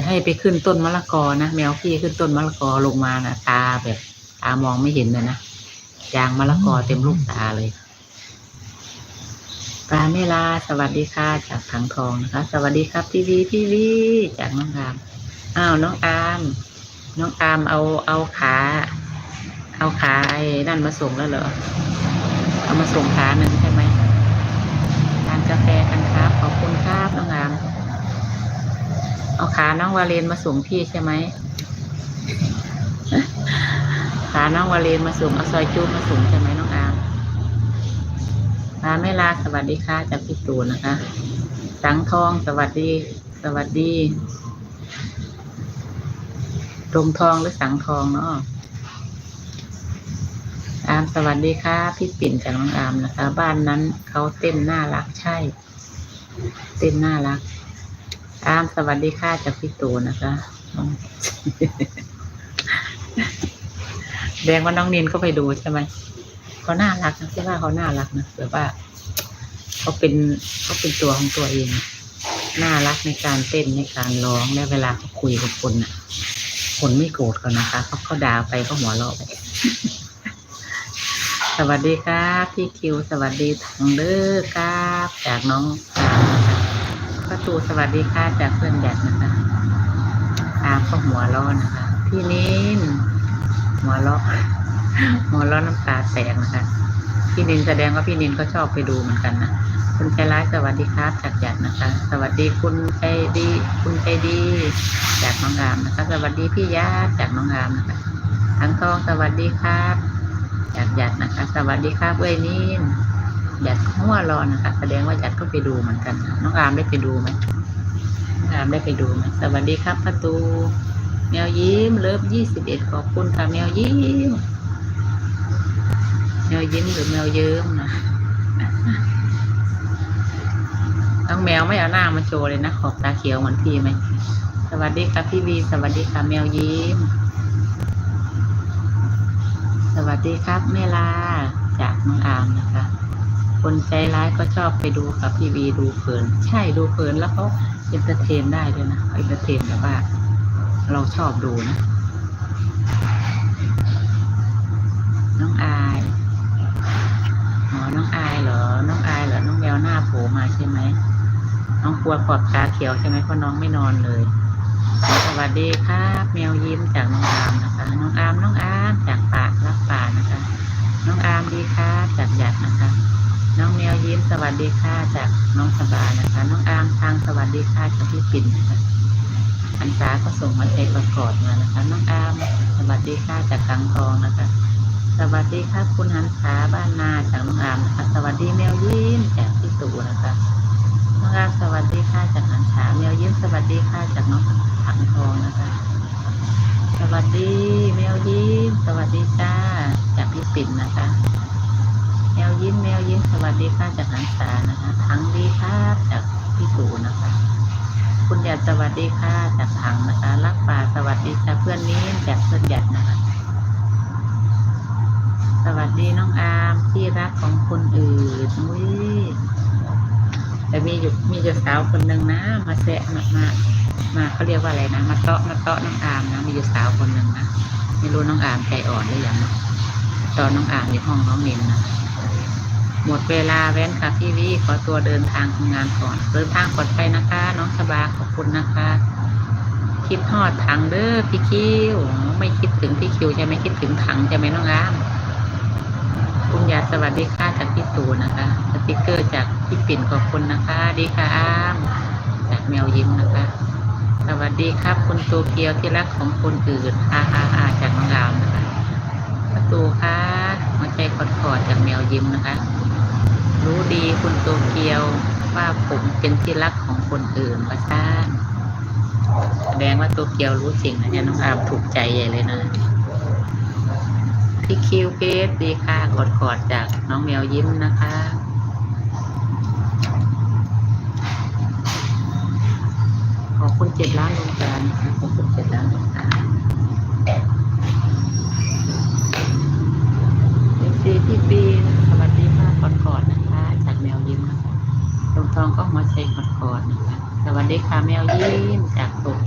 จะให้ไปขึ้นต้นมะละกอนะแมวพี่ขึ้นต้นมะละกอลงมานะตาแบบตามองไม่เห็นเลยนะยางมะละกอเต็มลูกตาเลยปลาเมลาสวัสดีค่ะ จากถังทองนะคะ สวัสดีครับพี่วีพี่วีจากน้องอามอ้าวน้องอามน้องอามเอาเอาขา เอาขาไอ้นั่นมาส่งแล้วเหรอเอามาส่งขาหนึ่งใช่ไหมทานกาแฟกันครับขอบคุณครับน้องอาม เอาขาน้องวาเลนมาส่งพี่ใช่ไหมขาน้องวาเลนมาส่งเอาซอยจูบมาส่งใช่ไหมน้องอามลาไม่ลาสวัสดีค่ะจากพี่ตูนนะคะ สังทองสวัสดี สวัสดีตรงทองหรือสังทองเนาะอามสวัสดีค่ะพี่ปิ่นจากน้องอามนะคะ บ้านนั้นเขาเต้นน่ารักใช่ เต้นน่ารัก อามสวัสดีค่ะจากพี่ตูนนะคะแดงว่าน้องนินก็ไปดูใช่ไหมเขาน่ารักนะที่ว่าเขาน่ารักนะแบบว่าเขาเป็นเขาเป็นตัวของตัวเองน่ารักในการเต้นในการร้องและเวลาเขาคุยกับคนน่ะ คนไม่โกรธเขานะคะเขาเขาด่าไปเขาหัวเราะไปสวัสดีครับพี่คิว สวัสดีทางเด้อครับ จากน้อง สาวนะคะประตูสวัสดีค่ะจากเพื่อนแดดนะคะ ตามก็หัวร้อนนะคะ พี่นินหัวเราะหัวราะน้ำตาแตกนะคะ พี่นินแสดงว่าพี่นินก็ชอบไปดูเหมือนกันนะคุณใจร้ายสวัสดีครับจากหยัดนะคะ สวัสดีคุณใจดี คุณใจดี จากน้องงามนะคะ สวัสดีพี่ยาจากน้องงามนะคะทั้งทองสวัสดีครับจากหยัดนะคะ สวัสดีครับเว้ยนิน ยัดหัวรอนะคะ แสดงว่าหยัดก็ไปดูเหมือนกัน น้องอามได้ไปดูไหมน้องอามได้ไปดูไหมสวัสดีครับประตู แมวยิ้มเลิฟยี่สิบเอ็ดขอบคุณค่ะแมวยิ้ม แมวยิ้มหรือแมวเยิ้มนะน้องแมวไม่เอาหน้ามาโชว์เลยนะ ขอบตาเขียวเหมือนพี่ไหม สวัสดีครับพี่วีสวัสดีค่ะแมวยิ้ม สวัสดีครับแม่ลาจากน้องอามนะคะ คนใจร้ายก็ชอบไปดูกับพี่วีดูเพลิน ใช่ดูเพลินแล้วเขาเอนเตอร์เทนได้ด้วยนะเอนเตอร์เทนแบบว่า เราชอบดูนะ น้องอายอ๋อน้องอายเหรอ น้องอายเหรอ น้องแมวหน้าโผล่มาใช่ไหม น้องกลัวปอดตาเขียวใช่ไหมเพราะน้องไม่นอนเลย สวัสดีครับแมวยิ้มจากน้องอามนะคะ น้องอามน้องอามจากป่ารักป่านะคะ น้องอามดีค่ะจากหยัดนะคะ น้องแม สวัสดีค่ะจากน้องสบายนะคะ น้องอามทางสวัสดีค่ะจากพี่ปิ่นนะคะอันสาก็ส่งมาเทประกอดมานะคะ น้องอามสวัสดีค่ะจากกังทองนะคะ สวัสดีครับคุณหันษาบ้านนาจากน้องอามนะคะ สวัสดีแมวยิ้มจากพี่ตู่นะคะ น้องอามสวัสดีค่ะจากหันษาแมวยิ้มสวัสดีค่ะจากน้องถังทองนะคะ สวัสดีแมวยิ้มสวัสดีจ้าจากพี่ปิ่นนะคะ แมวยิ้มแมวยิ้มสวัสดีค่ะจากหันษานะคะถังดีครับจากพี่ตูนะคะ คุณหยัดสวัสดีค่ะจากถังนะคะรักป่าสวัสดีจ้าเพื่อนนี้จากเพื่อนหยัดนะคะ สวัสดีน้องอามที่รักของคนอื่นอุ้ยแต่มีอยู่มีอยู่สาวคนหนึ่งนะ มาแซะมามามาเขาเรียกว่าอะไรนะมาเตาะมาเตาะน้องอามนะมีอยู่สาวคนหนึ่งนะไม่รู้น้องอามใจอ่อนหรือยังตอนน้องอามอยู่ห้องน้องนินนะ หมดเวลาแว้นค่ะพี่วิขอตัวเดินทางทำงานก่อน เดินทางปลอดภัยนะคะ น้องชบาขอบคุณนะคะ คิดฮอดถังเด้อพี่คิวไม่คิดถึงพี่คิวใช่ไหมคิดถึงถังใช่ไหมน้องอามคุณยาสวัสดีค่ะจากพี่ตูนนะคะสติกเกอร์จากพี่ปิ่นขอบคุณนะคะ ดีค่ะอ้ามจากแมวยิ้มนะคะ สวัสดีครับ คุณโตเกียวที่รักของคนอื่นอาอาอาจากน้องรามนะคะประตูค่ะหัวใจกอดๆจากแมวยิ้มนะคะ รู้ดีคุณโตเกียวว่าผมเป็นที่รักของคนอื่นประชานแสดงว่าโตเกียวรู้จริงนะเนี่ยน้องอามถูกใจใหญ่เลยนะพี่คิวเกสดีค่ะกดกอดจากน้องแมวยิ้มนะคะขอบคุณเจ็ดล้านดวงตาขอบคุณเจ็ดล้านดวงตาเอฟซีพี่ปีสวัสดีค่ะกดกอดนะ ยิ้มนะคะดวงทองก็มาใช้กดกอดนะคะ สวัสดีค่ะแมวยิ้มจากตก